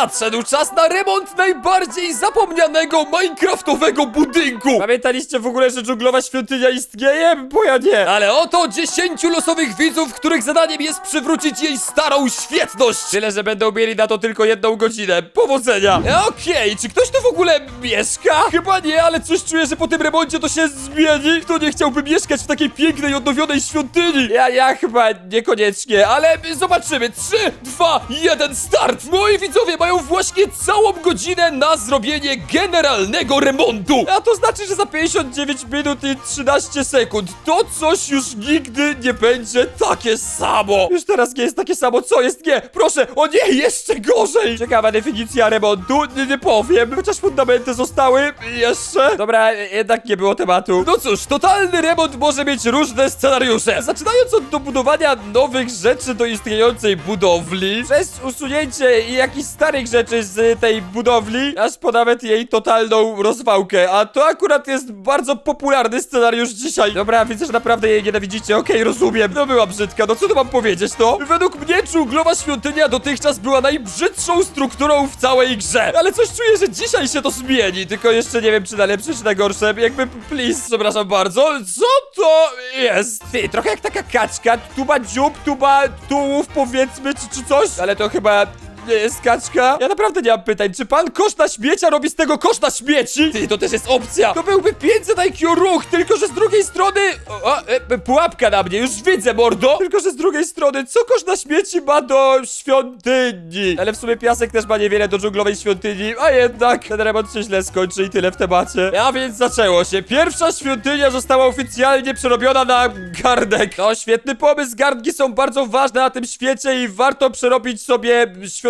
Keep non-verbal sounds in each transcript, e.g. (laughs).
nadszedł czas na remont najbardziej zapomnianego minecraftowego budynku. Pamiętaliście w ogóle, że dżunglowa świątynia istnieje? Bo ja nie. Ale oto 10 losowych widzów, których zadaniem jest przywrócić jej starą świetność. Tyle, że będą mieli na to tylko jedną godzinę. Powodzenia. E, Okej, czy ktoś tu w ogóle mieszka? Chyba nie, ale coś czuję, że po tym remoncie to się zmieni. Kto nie chciałby mieszkać w takiej pięknej, odnowionej świątyni? Ja, ja chyba niekoniecznie, ale zobaczymy. 3, 2, 1, start! Moi widzowie mają właśnie całą godzinę na zrobienie generalnego remontu. A to znaczy, że za 59 minut i 13 sekund to coś już nigdy nie będzie takie samo. Już teraz nie jest takie samo. Co jest? Nie, proszę, o nie, jeszcze gorzej. Ciekawa definicja remontu, nie, nie powiem. Chociaż fundamenty zostały jeszcze. Dobra, jednak nie było tematu. No cóż, totalny remont może mieć różne scenariusze. Zaczynając od dobudowania nowych rzeczy do istniejącej budowli, przez usunięcie jakichś starych rzeczy z tej budowli, aż po nawet jej totalną rozwałkę. A to akurat jest bardzo popularny scenariusz dzisiaj. Dobra, widzę, że naprawdę jej nienawidzicie. Okej, rozumiem. No była brzydka, no co tu mam powiedzieć, no? Według mnie dżunglowa świątynia dotychczas była najbrzydszą strukturą w całej grze. Ale coś czuję, że dzisiaj się to zmieni, tylko jeszcze nie wiem, czy na lepsze, czy na gorsze. Jakby, please, przepraszam bardzo. Co to jest? Ty, trochę jak taka kaczka. Tu ma dziób, tu ma tułów, powiedzmy, czy, czy coś. Ale to chyba nie jest kaczka? Ja naprawdę nie mam pytań. Czy pan kosz na śmiecia robi z tego kosz na śmieci? Ty, to też jest opcja. To byłby 500 IQ ruch, tylko że z drugiej strony... O, e, pułapka na mnie, już widzę, mordo. Tylko, że z drugiej strony, co kosz na śmieci ma do świątyni? Ale w sumie piasek też ma niewiele do dżunglowej świątyni, a jednak ten remont się źle skończy i tyle w temacie. A więc zaczęło się. Pierwsza świątynia została oficjalnie przerobiona na garnek. To świetny pomysł, garnki są bardzo ważne na tym świecie i warto przerobić sobie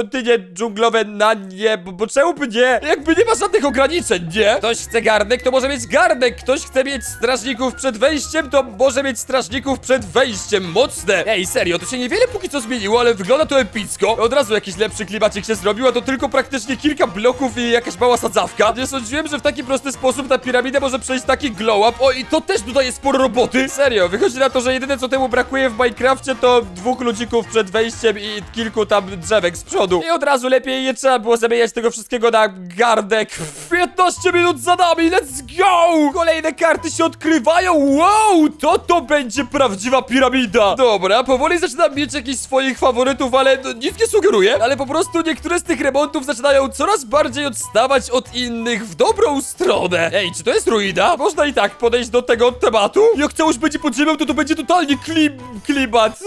świątynie dżunglowe na nie, bo, bo czemu by nie? Jakby nie ma żadnych ograniczeń, nie? Ktoś chce garnek, to może mieć garnek. Ktoś chce mieć strażników przed wejściem, to może mieć strażników przed wejściem. Mocne. Ej, serio, to się niewiele póki co zmieniło, ale wygląda to epicko. Od razu jakiś lepszy klimacik się zrobił, a to tylko praktycznie kilka bloków i jakaś mała sadzawka. Nie sądziłem, że w taki prosty sposób ta piramida może przejść taki glow up. O, i to też dodaje sporo roboty. Serio, wychodzi na to, że jedyne co temu brakuje w Minecrafcie to dwóch ludzików przed wejściem i kilku tam drzewek z przodu. I od razu lepiej nie trzeba było zamieniać tego wszystkiego na gardek. 15 minut za nami, let's go! Kolejne karty się odkrywają, wow! To to będzie prawdziwa piramida. Dobra, powoli zaczynam mieć jakichś swoich faworytów, ale no, nic nie sugeruję. Ale po prostu niektóre z tych remontów zaczynają coraz bardziej odstawać od innych w dobrą stronę. Ej, czy to jest ruina? Można i tak podejść do tego tematu? Jak całość będzie pod ziemią, to to będzie totalnie klim klimat.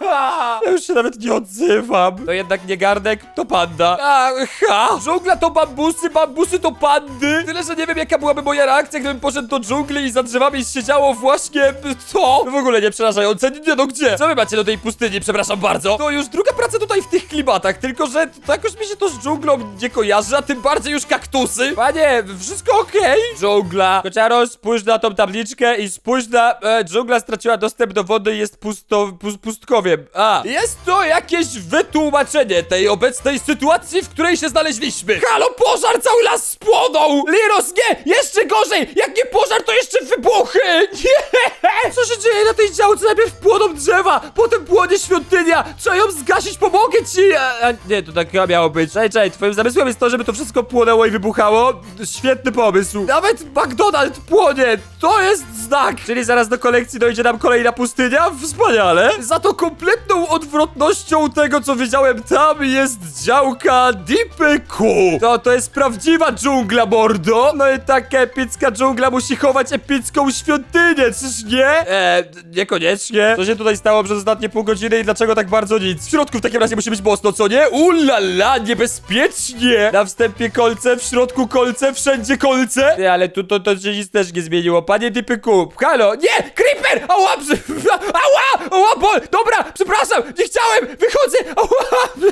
(laughs) ja już się nawet nie odzywam. To jednak nie garnek, to panda. Aha! Dżungla to bambusy, bambusy to pandy. Tyle, że nie wiem jaka byłaby moja reakcja, gdybym poszedł do dżungli i za drzewami siedziało właśnie to. W ogóle nie przerażające. Nie no gdzie? Co wy macie do tej pustyni, przepraszam bardzo? To już druga praca tutaj w tych klimatach, tylko że to jakoś mi się to z dżunglą nie kojarzy, a tym bardziej już kaktusy. Panie, wszystko okej? Dżungla. Kociaro, spójrz na tą tabliczkę i spójrz na... E, dżungla straciła dostęp do wody i jest pusto, pus, pustkowiem. A, jest to jakieś wytłumaczenie tej obecnej sytuacji, w której się znaleźliśmy. Halo, pożar, cały las spłonął! Liros, nie! Jeszcze gorzej! Jak nie pożar, to jeszcze wybuchy! Nie! Co się dzieje na tej działce? Najpierw płoną drzewa, potem płonie świątynia! Trzeba ją zgasić, pomogę ci! A, a, nie, to tak miało być. Czekaj, czekaj, twoim zamysłem jest to, żeby to wszystko płonęło i wybuchało? Świetny pomysł. Nawet McDonald płonie! To jest znak! Czyli zaraz do kolekcji dojdzie nam kolejna pustynia? Wspaniale! Za to kompletną odwrotnością tego, co widziałem tam, jest działka Dipeku. To, to jest prawdziwa dżungla, mordo! No i taka epicka dżungla musi chować epicką świątynię, czyż nie? Eee, niekoniecznie. Co się tutaj stało przez ostatnie pół godziny i dlaczego tak bardzo nic? W środku w takim razie musi być mocno, co nie? Ulala, niebezpiecznie! Na wstępie kolce, w środku kolce, wszędzie kolce. Nie, ale tu to, to się nic też nie zmieniło. Panie Dipyku, halo! Nie! Creeper! Ała! przy- (laughs) Ała! Ała! Bol! Dobra, przepraszam! Nie chciałem! Wychodzę! Ała!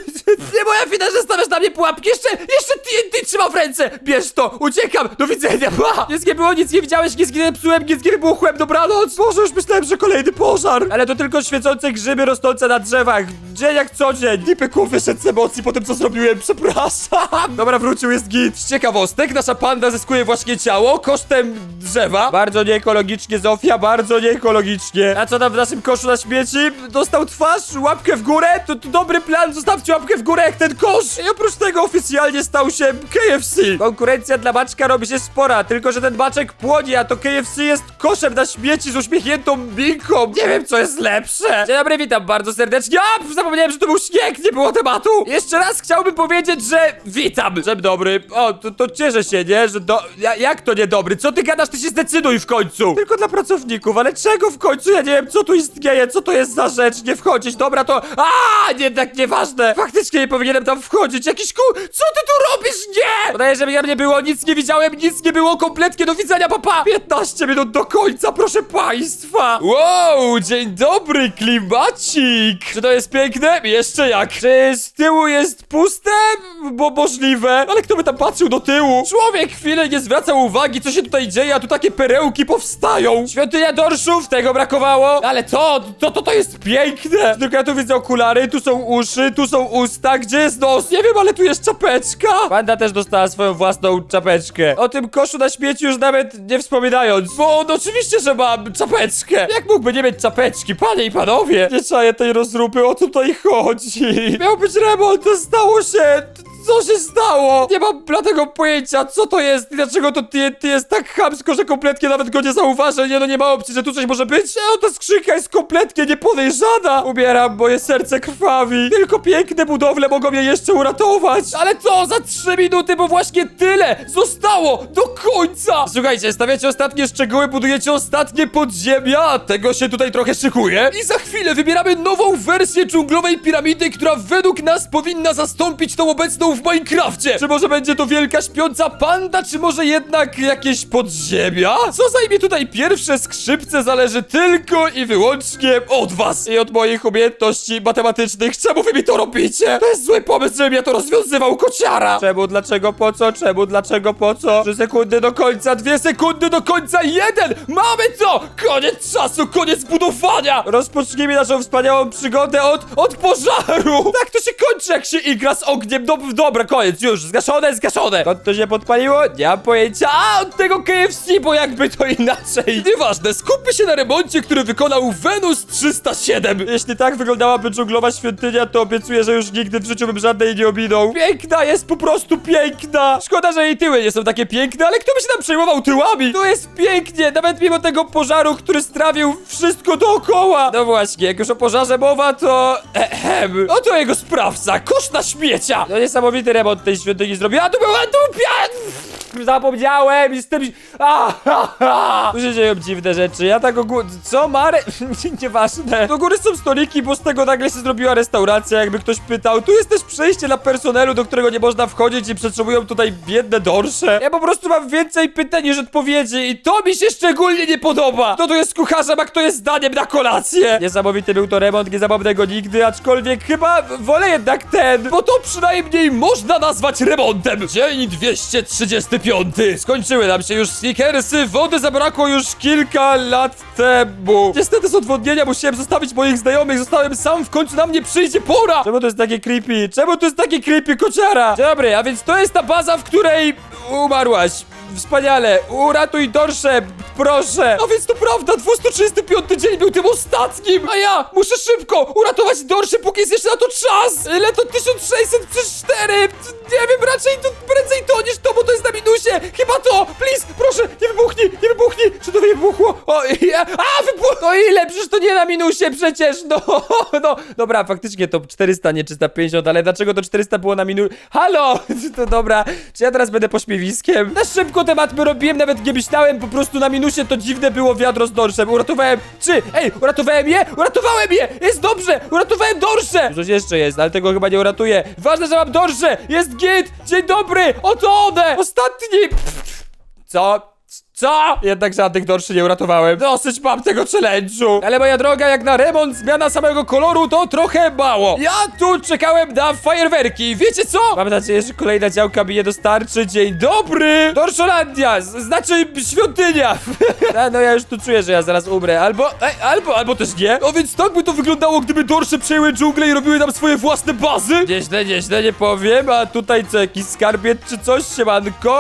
Nie moja wina, że stawiasz na mnie pułapki! Jeszcze, jeszcze TNT trzymam w ręce! Bierz to, uciekam, do widzenia, pa! Nic nie było, nic nie widziałeś, nic nie psułem, nic nie buchłem, dobranoc! Boże, już myślałem, że kolejny pożar! Ale to tylko świecące grzyby rosnące na drzewach, dzień jak co dzień! Dipyku wyszedł z emocji po tym, co zrobiłem, przepraszam! Dobra, wrócił, jest git. Z ciekawostek, nasza panda zyskuje właśnie ciało kosztem drzewa. Bardzo nieekologicznie, Zofia, bardzo nieekologicznie. A co tam w naszym koszu na śmieci? Dostał twarz, łapkę w górę? To, to dobry plan, zostawcie łapkę w górę jak ten kosz! I oprócz tego oficjalnie stał się KFC. Konkurencja dla Maczka robi się spora, tylko że ten Maczek płonie, a to KFC jest koszem na śmieci z uśmiechniętą minką. Nie wiem, co jest lepsze. Dzień dobry, witam bardzo serdecznie. A, zapomniałem, że to był śnieg, nie było tematu. Jeszcze raz chciałbym powiedzieć, że witam. Dzień dobry. O, to, to cieszę się, nie? Że do... Ja, jak to niedobry? Co ty gadasz? Ty się zdecyduj w końcu. Tylko dla pracowników, ale czego w końcu? Ja nie wiem, co tu istnieje, co to jest za rzecz, nie wchodzić. Dobra, to... A, nie, tak nieważne. Faktycznie nie powinienem tam wchodzić. Jakiś ku... Co ty tu robisz? Nie! Podaję, żeby ja nie było, nic nie widziałem, nic nie było, kompletnie do widzenia, papa! 15 minut do końca, proszę państwa! Wow, dzień dobry, klimacik! Czy to jest piękne? Jeszcze jak? Czy z tyłu jest puste? Bo możliwe. Ale kto by tam patrzył do tyłu? Człowiek chwilę nie zwracał uwagi, co się tutaj dzieje, a tu takie perełki powstają. Świątynia dorszów, tego brakowało. Ale to, to, to, to jest piękne. Tylko ja tu widzę okulary, tu są uszy, tu są usta, gdzie jest nos? Nie wiem, ale tu jest czapeczka. Panda też dostała swoją własną czapeczkę. O tym koszu na śmieci już nawet nie wspominając. Bo on oczywiście, że ma czapeczkę. Jak mógłby nie mieć czapeczki, panie i panowie? Nie czaję tej rozrupy, o co tutaj chodzi? Miał być remont, to stało się... Co się stało? Nie mam bladego pojęcia, co to jest i dlaczego to TNT jest tak chamsko, że kompletnie nawet go nie zauważę. Nie no, nie ma opcji, że tu coś może być. E, ta skrzynka jest kompletnie niepodejrzana. Umieram, moje serce krwawi. Tylko piękne budowle mogą mnie jeszcze uratować. Ale co, za trzy minuty, bo właśnie tyle zostało do końca. Słuchajcie, stawiacie ostatnie szczegóły, budujecie ostatnie podziemia, a tego się tutaj trochę szykuje. I za chwilę wybieramy nową wersję dżunglowej piramidy, która według nas powinna zastąpić tą obecną w Minecrafcie. Czy może będzie to wielka śpiąca panda, czy może jednak jakieś podziemia? Co zajmie tutaj pierwsze skrzypce zależy tylko i wyłącznie od was i od moich umiejętności matematycznych. Czemu wy mi to robicie? To jest zły pomysł, żebym ja to rozwiązywał, kociara. Czemu, dlaczego, po co? Czemu, dlaczego, po co? Trzy sekundy do końca, dwie sekundy do końca, jeden! Mamy to! Koniec czasu, koniec budowania! Rozpocznijmy naszą wspaniałą przygodę od, od pożaru! Tak to się kończy, jak się igra z ogniem. Dob dobra, koniec, już, zgaszone, zgaszone. To, to się podpaliło? Nie mam pojęcia. A, od tego KFC, bo jakby to inaczej. Nieważne, skupmy się na remoncie, który wykonał Venus 307. Jeśli tak wyglądałaby dżunglowa świątynia, to obiecuję, że już nigdy w życiu bym żadnej nie ominął. Piękna, jest po prostu piękna. Szkoda, że jej tyły nie są takie piękne, ale kto by się tam przejmował tyłami? To jest pięknie, nawet mimo tego pożaru, który strawił wszystko dookoła. No właśnie, jak już o pożarze mowa, to... Ehem. Oto jego sprawca, kosz na śmiecia. No niesamowity remont tej świątyni zrobił. A tu był, a tu pian! Zapomniałem, jestem... A, ha, ha. Tu się dzieją dziwne rzeczy, ja tak ogólnie... Co, Mare? (laughs) Nieważne. Do góry są stoliki, bo z tego nagle się zrobiła restauracja, jakby ktoś pytał. Tu jest też przejście dla personelu, do którego nie można wchodzić i przetrzymują tutaj biedne dorsze. Ja po prostu mam więcej pytań niż odpowiedzi i to mi się szczególnie nie podoba. Kto tu jest kucharzem, a kto jest daniem na kolację? Niesamowity był to remont, nie go nigdy, aczkolwiek chyba wolę jednak ten, bo to przynajmniej można nazwać remontem. Dzień 235. Skończyły nam się już sneakersy, wody zabrakło już kilka lat temu. Niestety z odwodnienia musiałem zostawić moich znajomych, zostałem sam, w końcu na mnie przyjdzie pora. Czemu to jest takie creepy? Czemu to jest takie creepy, kociara? Dobry, a więc to jest ta baza, w której umarłaś. Wspaniale, uratuj dorsze, proszę. A więc to prawda, 235 dzień był tym ostatnim, a ja muszę szybko uratować dorsze, póki jest jeszcze na to czas. Ile to 1600 przez 4? Nie wiem, raczej to prędzej to niż to, bo to jest na minusie. Chyba to, please, proszę, nie wybuchnij, nie wybuchnij. Czy to nie wybuchło? O, ja, a, wybuchło. No ile? Przecież to nie na minusie przecież, no, (laughs) no. Dobra, faktycznie to 400, nie 350, ale dlaczego to 400 było na minusie? Halo, (laughs) to dobra, czy ja teraz będę pośmiewiskiem? Na szybko temat my robiłem, nawet nie myślałem, po prostu na minusie to dziwne było wiadro z dorszem. Uratowałem, czy, ej, uratowałem je? Uratowałem je! Jest dobrze, uratowałem dorsze! Coś jeszcze jest, ale tego chyba nie uratuję. Ważne, że mam dorsze, jest git, dzień dobry, oto one, ostatni. Co? Co? Co? Jednak żadnych dorszy nie uratowałem. Dosyć mam tego challenge'u. Ale moja droga, jak na remont zmiana samego koloru to trochę mało. Ja tu czekałem na fajerwerki. Wiecie co? Mam nadzieję, że kolejna działka mi je dostarczy. Dzień dobry! Dorszolandia! Znaczy świątynia! A, (laughs) no ja już tu czuję, że ja zaraz umrę. Albo, ej, albo, albo też nie. No więc tak by to wyglądało, gdyby dorsze przejęły dżunglę i robiły tam swoje własne bazy. Nieźle, nieźle, nie powiem. A tutaj co, jakiś skarbiec czy coś? Siemanko!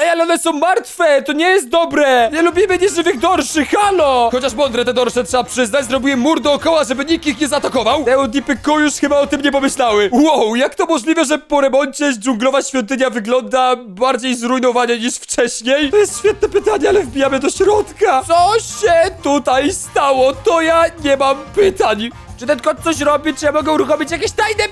Ej, ale one są martwe! To nie jest dobre! Nie lubimy nieżywych dorszy, halo! Chociaż mądre te dorsze trzeba przyznać, zrobiłem mur dookoła, żeby nikt ich nie zaatakował. Te dipy już chyba o tym nie pomyślały. Wow, jak to możliwe, że po remoncie dżunglowa świątynia wygląda bardziej zrujnowanie niż wcześniej? To jest świetne pytanie, ale wbijamy do środka. Co się tutaj stało? To ja nie mam pytań. Czy ten kot coś robi? Czy ja mogę uruchomić jakieś tajne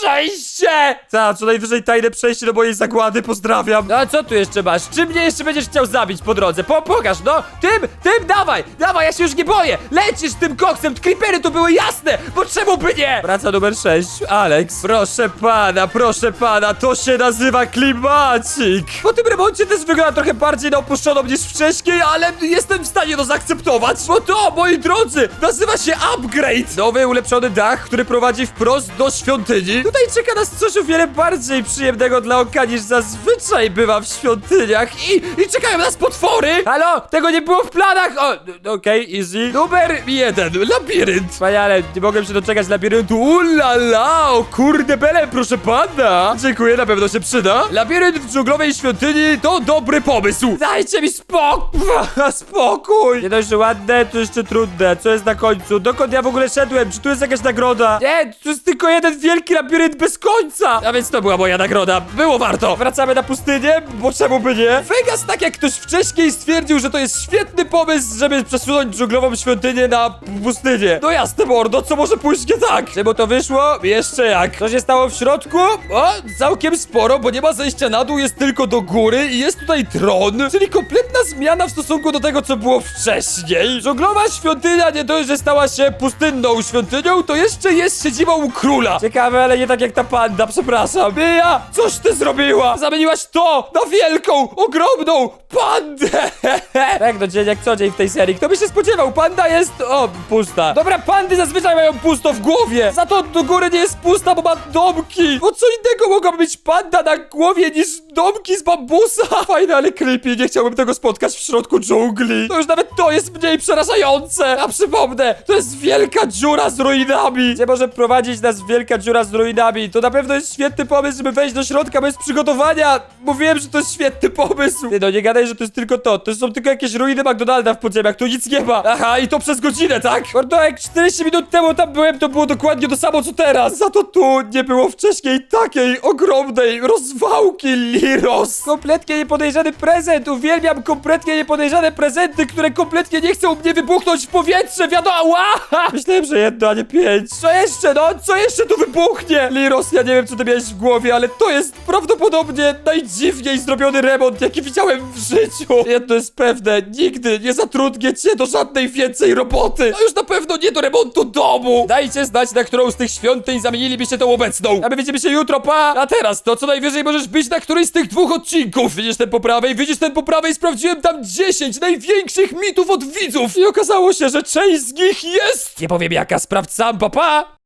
przejście! Tak, co najwyżej tajne przejście do mojej zagłady, pozdrawiam. No a co tu jeszcze masz? Czy mnie jeszcze będziesz chciał zabić po drodze? Po, pokaż, no! Tym, tym, dawaj! Dawaj, ja się już nie boję! Lecisz tym koksem, creepery tu były jasne! Bo czemu by nie? Praca numer 6, Alex. Proszę pana, proszę pana, to się nazywa klimacik. Po tym remoncie też wygląda trochę bardziej na opuszczoną niż wcześniej, ale jestem w stanie to zaakceptować. Bo to, moi drodzy, nazywa się upgrade. Nowy, ulepszony dach, który prowadzi wprost do świątyni. Tutaj czeka nas coś o wiele bardziej przyjemnego dla oka niż zazwyczaj bywa w świątyniach. I, i czekają nas potwory. Halo, tego nie było w planach. O, n- okej, easy. Numer jeden, labirynt. Wspaniale, nie mogłem się doczekać labiryntu. Ulala, o kurde bele, proszę pana. Dziękuję, na pewno się przyda. Labirynt w dżunglowej świątyni to dobry pomysł. Dajcie mi spokój. (laughs) spokój. Nie dość, że ładne, to jeszcze trudne. Co jest na końcu? Dokąd ja w ogóle szedłem? Czy tu jest jakaś nagroda? Nie, to jest tylko jeden wielki labirynt bez końca. A więc to była moja nagroda. Było warto. Wracamy na pustynię, bo czemu by nie? Vegas, tak jak ktoś wcześniej stwierdził, że to jest świetny pomysł, żeby przesunąć dżunglową świątynię na pustynię. No jasne, mordo, co może pójść nie tak? Czemu to wyszło? Jeszcze jak. Co się stało w środku? O, całkiem sporo, bo nie ma zejścia na dół, jest tylko do góry i jest tutaj tron, czyli kompletna zmiana w stosunku do tego, co było wcześniej. Dżunglowa świątynia nie dość, że stała się pustynną świątynią, to jeszcze jest siedzibą króla. Ciekawe, ale nie tak jak ta panda, przepraszam. Mija, coś ty zrobiła? Zamieniłaś to na wielką, ogromną pandę. (laughs) tak, no dzień jak co dzień w tej serii. Kto by się spodziewał? Panda jest, o, pusta. Dobra, pandy zazwyczaj mają pusto w głowie. Za to do góry nie jest pusta, bo ma domki. Bo co innego mogłaby być panda na głowie niż domki z bambusa? (laughs) Fajne, ale creepy. Nie chciałbym tego spotkać w środku dżungli. To już nawet to jest mniej przerażające. A przypomnę, to jest wielka dziura z ruinami. Gdzie może prowadzić nas wielka dziura z ruinami? To na pewno jest świetny pomysł, żeby wejść do środka bez przygotowania. Mówiłem, że to jest świetny pomysł. Ty no nie gadaj, że to jest tylko to. To są tylko jakieś ruiny McDonalda w podziemiach. Tu nic nie ma. Aha, i to przez godzinę, tak? Mordo, jak 40 minut temu tam byłem, to było dokładnie to samo, co teraz. Za to tu nie było wcześniej takiej ogromnej rozwałki, Liros. Kompletnie niepodejrzany prezent. Uwielbiam kompletnie niepodejrzane prezenty, które kompletnie nie chcą mnie wybuchnąć w powietrze. Wiadomo! (laughs) Myślałem, że jedno, a nie pięć. Co jeszcze, no? Co jeszcze tu wybuchnie? Liros, ja nie wiem, co ty miałeś w głowie, ale to jest prawdopodobnie najdziwniej zrobiony remont, jaki widziałem w życiu. Jedno jest pewne, nigdy nie zatrudnię cię do żadnej więcej roboty. A już na pewno nie do remontu domu. Dajcie znać, na którą z tych świątyń zamienilibyście tą obecną. A my widzimy się jutro, pa! A teraz, to co najwyżej możesz być na którymś z tych dwóch odcinków. Widzisz ten po prawej, widzisz ten po prawej, sprawdziłem tam 10 największych mitów od widzów. I okazało się, że część z nich jest... Nie powiem jaka, sprawdź sam, papa! Pa.